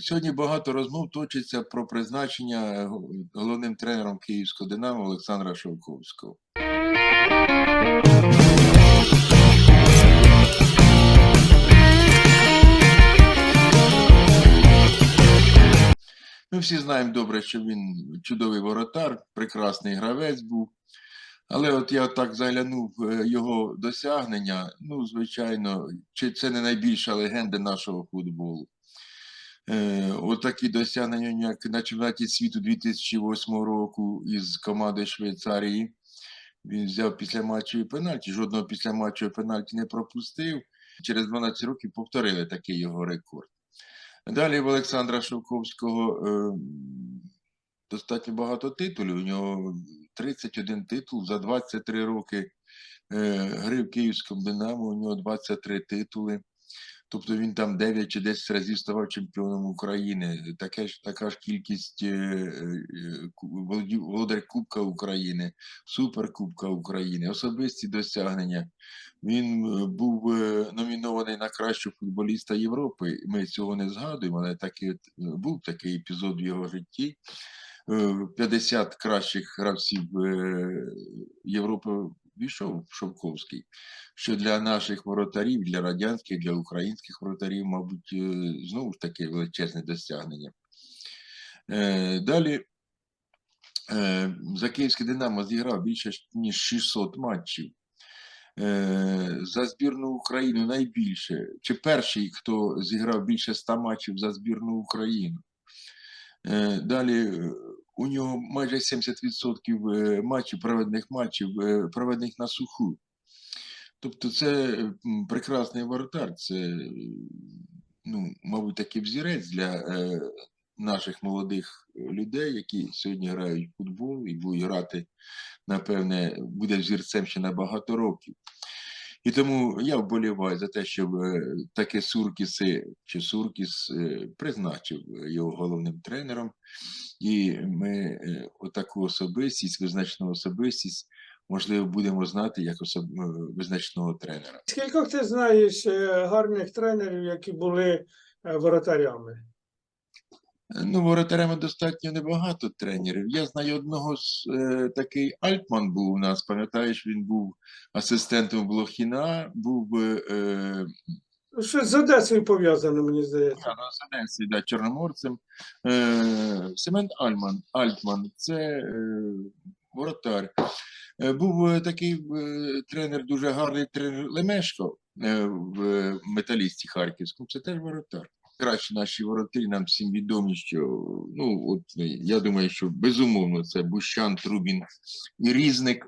сьогодні багато розмов точиться про призначення е, головним тренером Київського Динамо Олександра Шовковського. Ми всі знаємо добре, що він чудовий воротар, прекрасний гравець був. Але от я так заглянув е, його досягнення. Ну, звичайно, чи це не найбільша легенда нашого футболу. Е, от такі досягнення, як на чемпіонаті світу 2008 року із командою Швейцарії. Він взяв після матчеві пенальті, жодного після матчевого пенальті не пропустив. Через 12 років повторили такий його рекорд. Далі в Олександра Шовковського е, достатньо багато титулів. У нього 31 титул за 23 роки е, гри в Київському Динамо, у нього 23 титули. Тобто він там 9 чи 10 разів ставав чемпіоном України. Таке ж, така ж кількість е, е, володар Кубка України, Суперкубка України, особисті досягнення. Він е, був номінований на кращого футболіста Європи. Ми цього не згадуємо, але такий, був такий епізод в його житті. Е, 50 кращих гравців Європи війшов Шовковський, що для наших воротарів, для радянських, для українських воротарів, мабуть, е, знову ж таки величезне досягнення. Е, Далі е, за Київське Динамо зіграв більше ніж 600 матчів. За збірну Україну найбільше. Чи перший, хто зіграв більше 100 матчів за збірну Україну. Далі у нього майже 70% е, матчів, проведених матчів, е, проведених на суху. Тобто це прекрасний воротар, це, е, ну, мабуть, такий взірець для наших молодих людей, які сьогодні грають в футбол і будуть грати, напевне, буде взірцем ще на багато років. І тому я вболіваю за те, щоб е, таке Суркіси чи Суркіс е, призначив його головним тренером. І ми е, отаку особистість, визначну особистість, можливо, будемо знати як особ... визначного тренера. Скількох ти знаєш гарних тренерів, які були воротарями? Ну, воротарями достатньо небагато тренерів. Я знаю одного з е, такий Альтман був у нас, пам'ятаєш, він був асистентом Блохіна, був е, е, Щось з Одесою пов'язано, мені здається. на Сенесі, да, чорноморцем. Е, Семен Альман, Альтман, це е, воротар. Е, був е, такий е, тренер, дуже гарний тренер Лемешко е, в е, металісті Харківському. Це теж воротар. Кращі наші воротарі нам всім відомі, що ну от я думаю, що безумовно це Бущан, Трубін і Різник.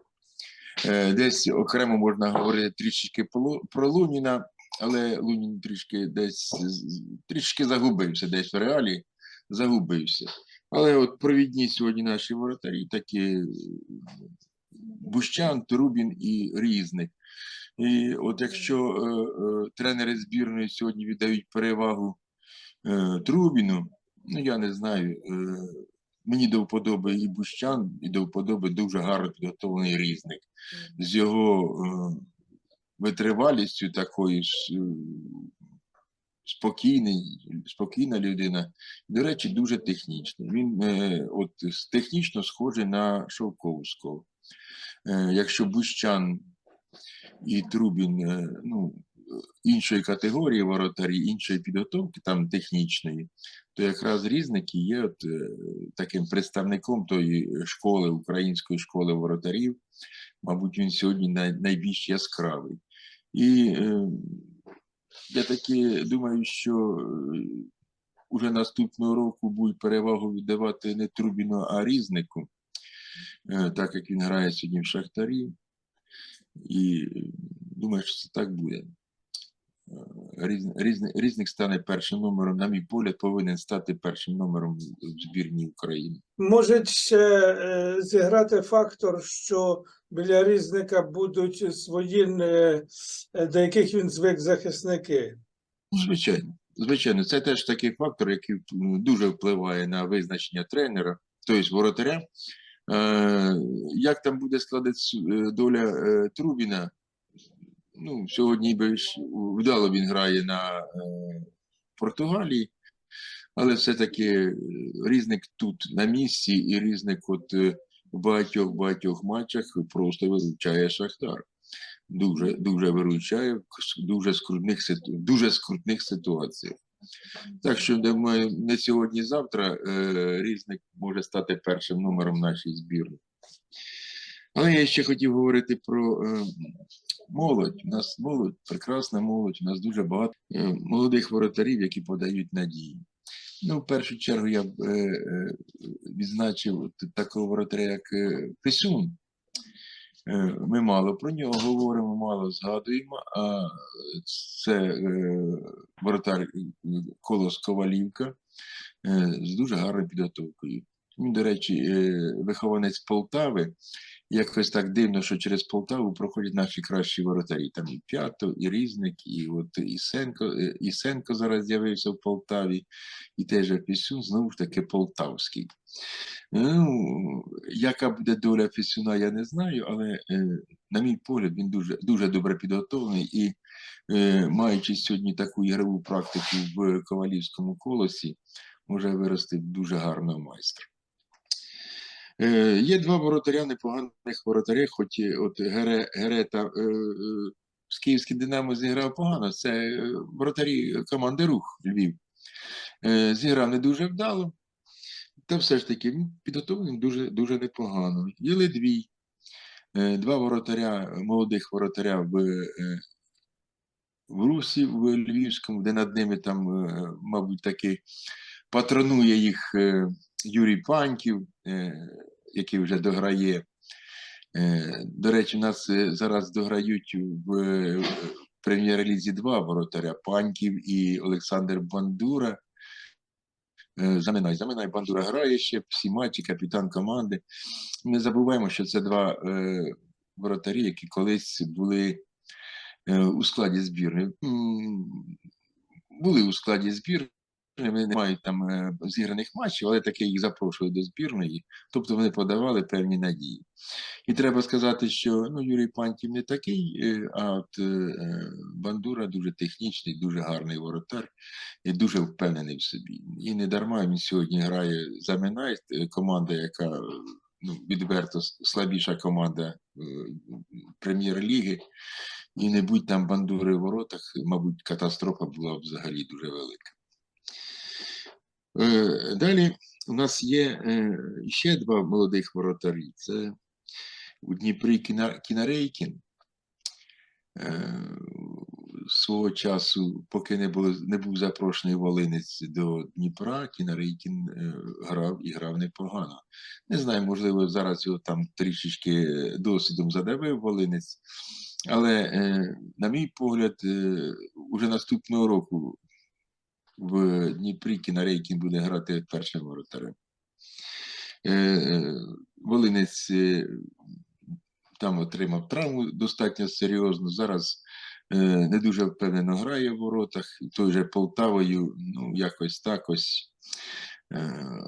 Е, Десь окремо можна говорити трішечки про- Луніна, але Лунін трішки десь трішки загубився, десь в реалі загубився. Але от провідні сьогодні наші воротарі такі Бущан, Трубін і Різник. І от якщо е, е, тренери збірної сьогодні віддають перевагу Трубіну, ну я не знаю. Е, мені до вподоби і Бущан, і до вподоби дуже гарно підготовлений різник з його е, витривалістю такою е, спокійний, спокійна людина. До речі, дуже технічний. Він е, от технічно схожий на Шовковського. Е, якщо Бущан і Трубін е, ну, іншої категорії воротарі, іншої підготовки, там технічної, то якраз різник і є от, е, таким представником тої школи, української школи воротарів. Мабуть, він сьогодні найбільш яскравий. І е, я таки думаю, що е, уже наступного року будуть перевагу віддавати не Трубіну, а Різнику, е, так як він грає сьогодні в Шахтарі. І е, думаю, що це так буде. Різник, різник, різник стане першим номером, на мій погляд, повинен стати першим номером в збірній України. Може ще е, зіграти фактор, що біля різника будуть свої, е, е, до яких він звик захисники. Ну, звичайно, звичайно, це теж такий фактор, який дуже впливає на визначення тренера, тобто воротаря. Як там буде складатися е, доля Трубіна? Ну, сьогодні би вдало він грає на е, Португалії, Але все-таки е, різник тут на місці, і різник от е, в багатьох багатьох матчах просто виручає Шахтар. Дуже, дуже виручає в дуже скрутних, дуже скрутних ситуаціях. Так що думаю, не сьогодні-завтра е, різник може стати першим номером нашої збірної. Але я ще хотів говорити про е, молодь. У нас молодь, прекрасна молодь, у нас дуже багато е, молодих воротарів, які подають надії. Ну, в першу чергу я б е, е, відзначив такого воротаря, як Писюн. Е, Ми мало про нього говоримо, мало згадуємо, а це воротар Колос Ковалівка з дуже гарною підготовкою. Він, до речі, е, вихованець Полтави. Якось так дивно, що через Полтаву проходять наші кращі воротарі. Там і П'ято, і Різник, і от Ісенко, е, Ісенко зараз з'явився в Полтаві, і теж Пісюн, знову ж таки полтавський. Ну, яка буде доля Фісюна, я не знаю, але, е, на мій погляд, він дуже, дуже добре підготовлений і, маючи сьогодні таку ігрову практику в ковалівському колосі, може вирости дуже гарного майстра. Е, є два воротаря, непоганих воротаря, хоч от Гере, Герета е, е, з Київським Динамо зіграв погано. Це е, воротарі команди Рух Львів. Е, зіграв не дуже вдало, та все ж таки він підготовлений дуже, дуже непогано. Є Ледвій, е, два воротаря, молодих воротаря в, е, в Русі, в Львівському, де над ними там, е, мабуть, таки патронує їх Юрій Паньків, який вже дограє. Е, До речі, нас е, зараз дограють в е, прем'єр-лізі два воротаря Паньків і Олександр Бандура. Заминай, заминай, Бандура грає ще всі матчі, капітан команди. Не забуваємо, що це два е, воротарі, які колись були е, у складі збірної. Були у складі збірної, вони не мають там е, зіграних матчів, але таки їх запрошували до збірної, тобто вони подавали певні надії. І треба сказати, що ну, Юрій Пантів не такий, е, а от е, Бандура дуже технічний, дуже гарний воротар і дуже впевнений в собі. І не дарма він сьогодні грає за Минай, команда, яка ну, відверто слабіша команда прем'єр-ліги. І не будь там бандури в воротах, мабуть, катастрофа була б взагалі дуже велика. Е, Далі у нас є е, ще два молодих воротарі. Це у Дніпрі Кінарейкін. Е, Свого часу, поки не, було, не був запрошений Волинець до Дніпра, Кінарейкін грав і грав непогано. Не знаю, можливо, зараз його там трішечки досвідом задавив Волинець. Але, на мій погляд, уже наступного року в Дніпрі Кінарейкін буде грати першим воротарем. Е, Волинець е, там отримав травму достатньо серйозну. Зараз е, не дуже впевнено грає в воротах. Той же Полтавою, ну, якось так ось.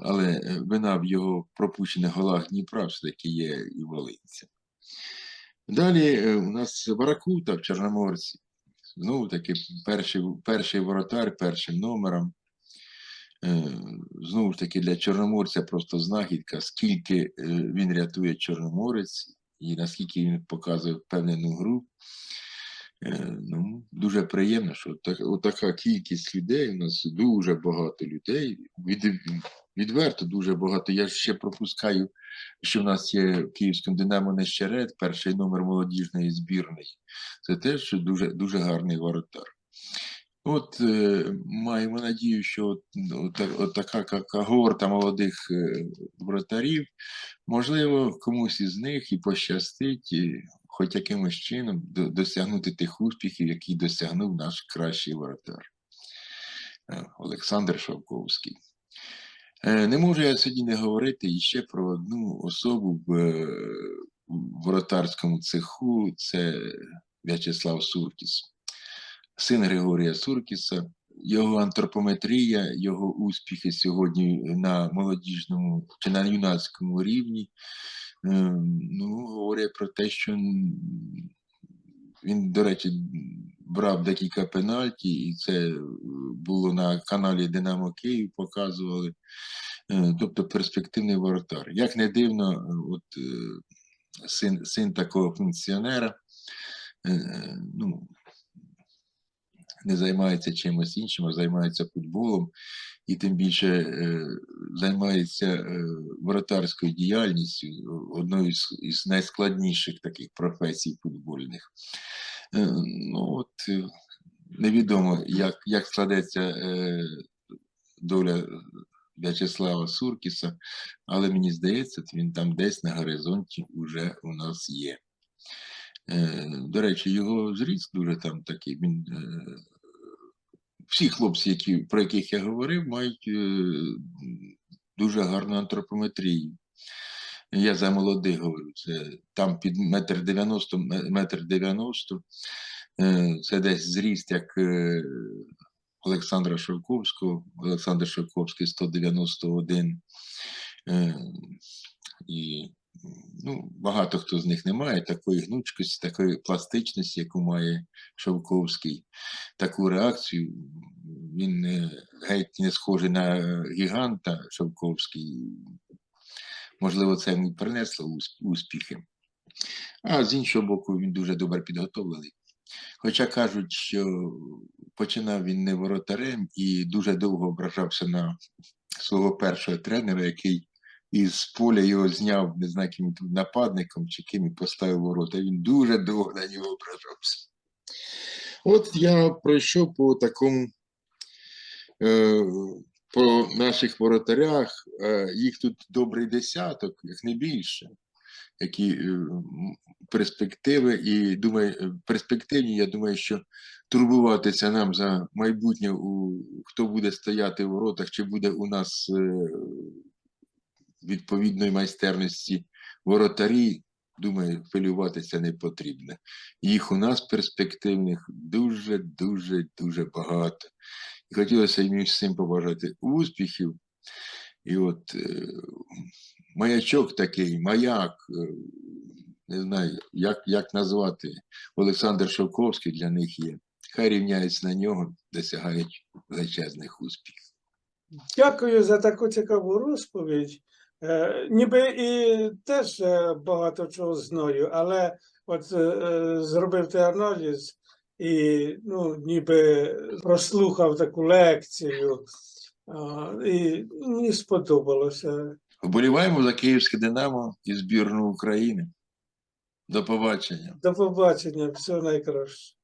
Але вина в його пропущених голах Дніпра все-таки є і Волинця. Далі у нас Баракута в Чорноморці. Знову таки перший, перший воротар, першим номером. Е, Знову ж таки, для Чорноморця просто знахідка, скільки е, він рятує Чорноморець і наскільки він показує впевнену гру. Е, Ну, дуже приємно, що так, така кількість людей, у нас дуже багато людей, від, відверто дуже багато. Я ще пропускаю, що в нас є в Київському Динамо Нещерет, перший номер молодіжної збірної. Це теж дуже, дуже гарний воротар. От е, маємо надію, що от, от, от така ка- когорта молодих е, воротарів, можливо, комусь із них і пощастить, і хоч якимось чином досягнути тих успіхів, які досягнув наш кращий воротар е, Олександр Шовковський. Е, Не можу я сьогодні не говорити іще про одну особу в, е, воротарському цеху, це В'ячеслав Суркіс син Григорія Суркіса, його антропометрія, його успіхи сьогодні на молодіжному чи на юнацькому рівні, ну, говорять про те, що Він, до речі, брав декілька пенальті, і це е, було на каналі Динамо Київ, показували. Е, Тобто перспективний воротар. Як не дивно, е, от е, син, син такого функціонера е, ну, не займається чимось іншим, а займається футболом і тим більше е, займається е, діяльністю, одною із найскладніших таких професій футбольних. Е, ну, от, е, невідомо, як, як складеться доля В'ячеслава Суркіса, але мені здається, він там десь на горизонті вже у нас є. Е, До речі, його зріст дуже там такий. Він, е, всі хлопці, які, про яких я говорив, мають е, дуже гарну антропометрію. Я за молодих говорю, це там під метр дев'яносто, ме- метр дев'яносто. Це десь зріст, як Олександра Шовковського. Олександр Шовковський 191. Е, І ну, багато хто з них не має такої гнучкості, такої пластичності, яку має Шовковський. Таку реакцію. Він геть не схожий на гіганта Шовковський. Можливо, це йому принесло успіхи. А з іншого боку, він дуже добре підготовлений. Хоча кажуть, що починав він не воротарем і дуже довго ображався на свого першого тренера, який із поля його зняв, не знаю, яким нападником чи ким і поставив ворота. Він дуже довго на нього ображався. От я пройшов по такому, е, по наших воротарях, е, їх тут добрий десяток, як не більше, які е, перспективи, і думаю, перспективні, я думаю, що турбуватися нам за майбутнє, у, хто буде стояти в воротах, чи буде у нас відповідної майстерності воротарі, думаю, хвилюватися не потрібно. Їх у нас перспективних дуже, дуже, багато. І хотілося їм всім побажати успіхів. І от е, маячок такий, маяк, е, не знаю, як, як назвати, Олександр Шовковський для них є. Хай рівняються на нього, досягають величезних успіхів. Дякую за таку цікаву розповідь. Е, ніби і теж е, багато чого знаю, але от е, зробив ти аналіз і ну, ніби прослухав таку лекцію. І мені сподобалося. Вболіваємо за Київське Динамо і збірну України. До побачення. До побачення, всього найкраще.